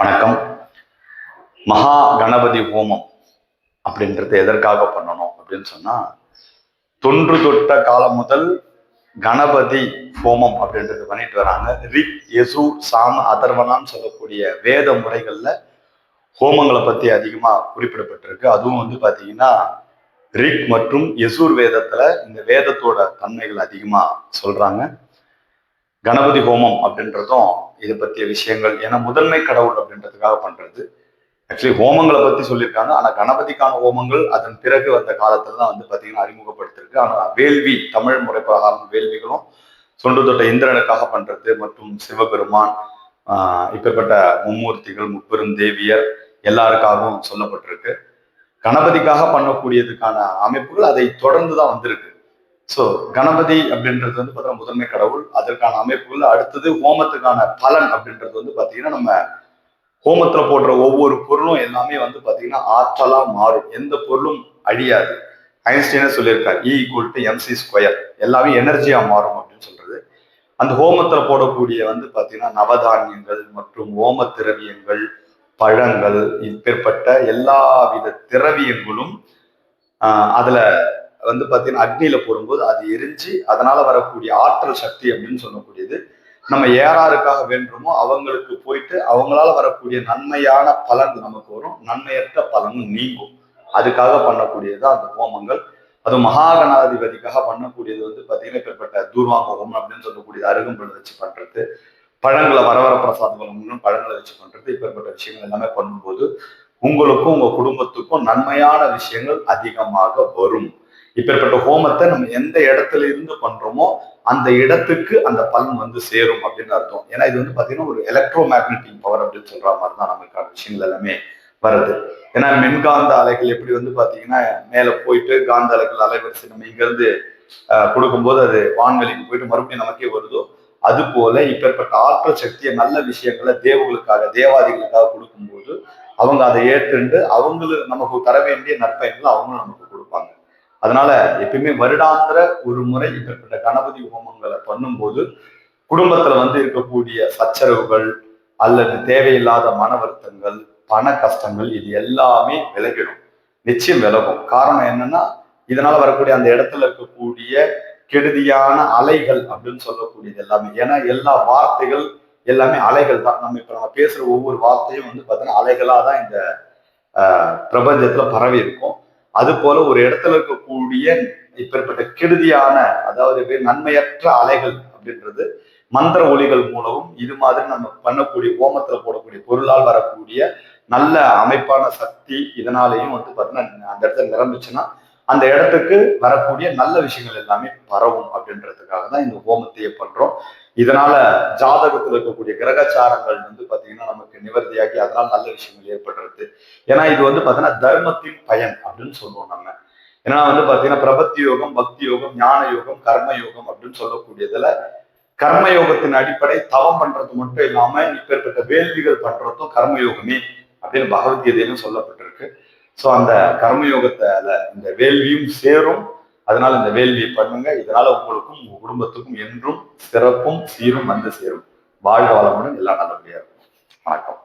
வணக்கம். மகா கணபதி ஹோமம் அப்படின்றது எதற்காக பண்ணணும் அப்படின்னு சொன்னா தொன்று தொட்ட காலம் முதல் கணபதி ஹோமம் அப்படின்றது பண்ணிட்டு வராங்க. ரிக் யசு சாம அதர்வனான்னு சொல்லக்கூடிய வேத முறைகள்ல ஹோமங்களை பத்தி அதிகமா குறிப்பிடப்பட்டிருக்கு. அதுவும் வந்து பாத்தீங்கன்னா ரிக் மற்றும் யசூர் வேதத்துல இந்த வேதத்தோட தன்மைகள் அதிகமா சொல்றாங்க. கணபதி ஹோமம் அப்படின்றதும் இதை பற்றிய விஷயங்கள். ஏன்னா முதன்மை கடவுள் அப்படின்றதுக்காக பண்றது. ஆக்சுவலி ஹோமங்களை பத்தி சொல்லியிருக்காங்க. ஆனா கணபதிக்கான ஹோமங்கள் அதன் பிறகு வந்த காலத்துல தான் வந்து பாத்தீங்கன்னா அறிமுகப்படுத்திருக்கு ஆனா வேள்வி தமிழ் முறை பிரகாரம் வேள்விகளும் சொண்டு தொட்ட இந்திரனுக்காக பண்றது மற்றும் சிவபெருமான் ஆஹ் இப்பேற்பட்ட மும்மூர்த்திகள் முப்பெரும் தேவியர் எல்லாருக்காகவும் சொல்லப்பட்டிருக்கு. கணபதிக்காக பண்ணக்கூடியதுக்கான அமைப்புகள் அதை தொடர்ந்து தான் வந்திருக்கு. ஸோ கணபதி அப்படின்றது வந்து பார்த்தீங்கன்னா முதன்மை கடவுள். அதற்கான அமைப்புகள். அடுத்தது ஹோமத்துக்கான பலன் அப்படின்றது வந்து பார்த்தீங்கன்னா நம்ம ஹோமத்துல போடுற ஒவ்வொரு பொருளும் எல்லாமே வந்து பார்த்தீங்கன்னா ஆற்றலா மாறும். எந்த பொருளும் அழியாது. ஐன்ஸ்டைனே சொல்லியிருக்காரு E equal to e M C square எல்லாமே எனர்ஜியா மாறும் அப்படின்னு சொல்றது. அந்த ஹோமத்துல போடக்கூடிய வந்து பார்த்தீங்கன்னா நவதானியங்கள் மற்றும் ஓம திரவியங்கள் பழங்கள் இப்பேற்பட்ட எல்லா வித திரவியங்களும் அதில் அதுல வந்து பார்த்தீங்கன்னா அக்னியில போடும்போது அது எரிஞ்சு அதனால வரக்கூடிய ஆற்றல் சக்தி அப்படின்னு சொல்லக்கூடியது. நம்ம யாராருக்காக வேண்டுமோ அவங்களுக்கு போயிட்டு அவங்களால வரக்கூடிய நன்மையான பலன் நமக்கு வரும். நன்மையற்ற பலனும் நீங்கும். அதுக்காக பண்ணக்கூடியது அந்த ஹோமங்கள். அது மகாகணாதிபதிக்காக பண்ணக்கூடியது வந்து பார்த்தீங்கன்னா இப்பேற்பட்ட தூர்வாங்க ஹோமம் அப்படின்னு சொல்லக்கூடியது அருகம்பழம் வச்சு பண்றது. பழங்களை வரவர பிரசாதம் பழங்களை வச்சு பண்றது. இப்பேற்பட்ட விஷயங்கள் எல்லாமே பண்ணும்போது உங்களுக்கும் உங்க குடும்பத்துக்கும் நன்மையான விஷயங்கள் அதிகமாக வரும். இப்பேற்பட்ட ஹோமத்தை நம்ம எந்த இடத்துல இருந்து பண்றோமோ அந்த இடத்துக்கு அந்த பலன் வந்து சேரும் அப்படின்னு அர்த்தம். ஏன்னா இது வந்து பாத்தீங்கன்னா ஒரு எலக்ட்ரோ மேக்னட்டிக் பவர் அப்படின்னு சொல்ற மாதிரி தான் நமக்கான விஷயங்கள் எல்லாமே வருது. ஏன்னா மின்காந்த அலைகள் எப்படி வந்து பாத்தீங்கன்னா மேல போயிட்டு காந்த அலைகள் அலைவரிசை நம்ம இங்க இருந்து கொடுக்கும்போது அது வான்வெளிக்கு போயிட்டு மறுபடியும் நமக்கே வருதோ? அது போல இப்பேற்பட்ட ஆற்றல் சக்தியை நல்ல விஷயங்களை தேவர்களுக்காக தேவாதிகளுக்காக கொடுக்கும்போது அவங்க அதை ஏற்றுண்டு அவங்களுக்கு நமக்கு தர வேண்டிய நற்பயன்களை அவங்களும் நமக்கு அதனால எப்பயுமே வருடாந்திர ஒரு முறை இப்பேற்பட்ட கணபதி ஹோமங்களை பண்ணும்போது குடும்பத்துல வந்து இருக்கக்கூடிய சச்சரவுகள் அல்லது தேவையில்லாத மன வருத்தங்கள் பண கஷ்டங்கள் இது எல்லாமே விலகிடும். நிச்சயம் விலகும். காரணம் என்னன்னா இதனால வரக்கூடிய அந்த இடத்துல இருக்கக்கூடிய கெடுதியான அலைகள் அப்படின்னு சொல்லக்கூடியது எல்லாமே. ஏன்னா எல்லா வார்த்தைகள் எல்லாமே அலைகள் தான். நம்ம இப்ப நம்ம பேசுற ஒவ்வொரு வார்த்தையும் வந்து பார்த்தீங்கன்னா அலைகளா தான் இந்த பிரபஞ்சத்துல பரவி இருக்கும். அது போல ஒரு இடத்துல இருக்கக்கூடிய இப்பேற்பட்ட கெடுதியான அதாவது நன்மையற்ற அலைகள் அப்படின்றது மந்திர ஒளிகள் மூலமும் இது மாதிரி நம்ம பண்ணக்கூடிய ஓமத்துல போடக்கூடிய பொருளால் வரக்கூடிய நல்ல அமைப்பான சக்தி இதனாலையும் வந்து பார்த்தீங்கன்னா அந்த இடத்துல நிரம்பிச்சுன்னா அந்த இடத்துக்கு வரக்கூடிய நல்ல விஷயங்கள் எல்லாமே பரவும் அப்படின்றதுக்காக தான் இந்த ஹோமத்தையே பண்றோம். இதனால ஜாதகத்தில் இருக்கக்கூடிய கிரகச்சாரங்கள் வந்து பாத்தீங்கன்னா நமக்கு நிவர்த்தியாகி அதனால நல்ல விஷயங்கள் ஏற்படுறது. ஏன்னா இது வந்து பாத்தீங்கன்னா தர்மத்தின் பயன் அப்படின்னு சொல்லுவோம் நம்ம. ஏன்னா வந்து பாத்தீங்கன்னா பிரபத்தி யோகம் பக்தி யோகம் ஞான யோகம் கர்ம யோகம் அப்படின்னு சொல்லக்கூடியதுல கர்மயோகத்தின் அடிப்படை தவம் பண்றது மட்டும் இல்லாம இப்பேற்பட்ட வேள்விகள் பண்றதும் கர்மயோகமே அப்படின்னு பகவத்கீதையிலும் சொல்லப்பட்டிருக்கு. ஸோ அந்த கர்மயோகத்தால இந்த வேள்வியும் சேரும். அதனால இந்த வேள்வியை பண்ணுங்க. இதனால உங்களுக்கும் உங்க குடும்பத்துக்கும் என்றும் சிறப்பும் சீரும் வந்து சேரும். வாழ்க வளமுடன் எல்லாம் நல்லபடியா இருக்கும். வணக்கம்.